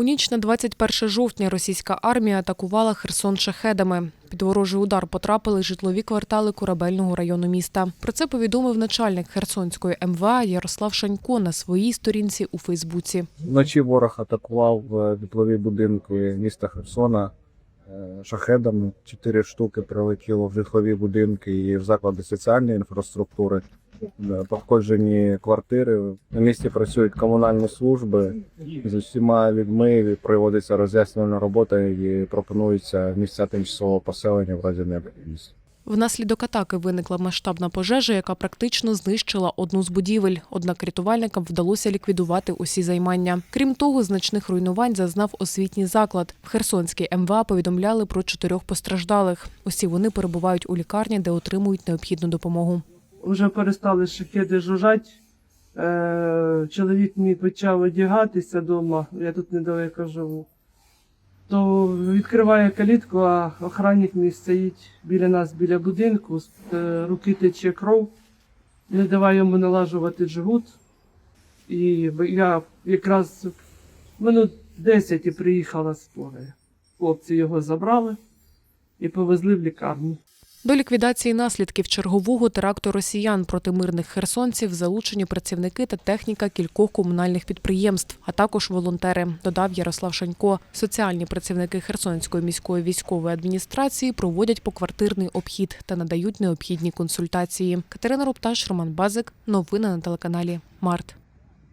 У ніч на 21 жовтня російська армія атакувала Херсон шахедами. Під ворожий удар потрапили житлові квартали корабельного району міста. Про це повідомив начальник Херсонської МВА Ярослав Шанько на своїй сторінці у Фейсбуці. Вночі ворог атакував е, житлові будинки міста Херсона е, шахедами. Чотири штуки прилетіло в житлові будинки і в заклади соціальної інфраструктури. Пошкоджені квартири. На місці працюють комунальні служби. З усіма людьми проводиться роз'яснювальна робота і пропонуються місця тимчасового поселення в разі необхідності. Внаслідок атаки виникла масштабна пожежа, яка практично знищила одну з будівель. Однак рятувальникам вдалося ліквідувати усі займання. Крім того, значних руйнувань зазнав освітній заклад. В Херсонській МВА повідомляли про чотирьох постраждалих. Усі вони перебувають у лікарні, де отримують необхідну допомогу. Вже перестали шахеди жужжать. Е, чоловік мій почав одягатися вдома, я тут недалеко живу. То відкриває калітку, а охранник мій стоїть біля нас, біля будинку, з е, руки тече кров, не давай йому налажувати джгут. І я якраз минут 10 і приїхала з поля. Хлопці його забрали і повезли в лікарню. До ліквідації наслідків чергового теракту росіян проти мирних херсонців залучені працівники та техніка кількох комунальних підприємств, а також волонтери, додав Ярослав Шанько. Соціальні працівники Херсонської міської військової адміністрації проводять поквартирний обхід та надають необхідні консультації. Катерина Рупташ, Роман Базик. Новини на телеканалі Март.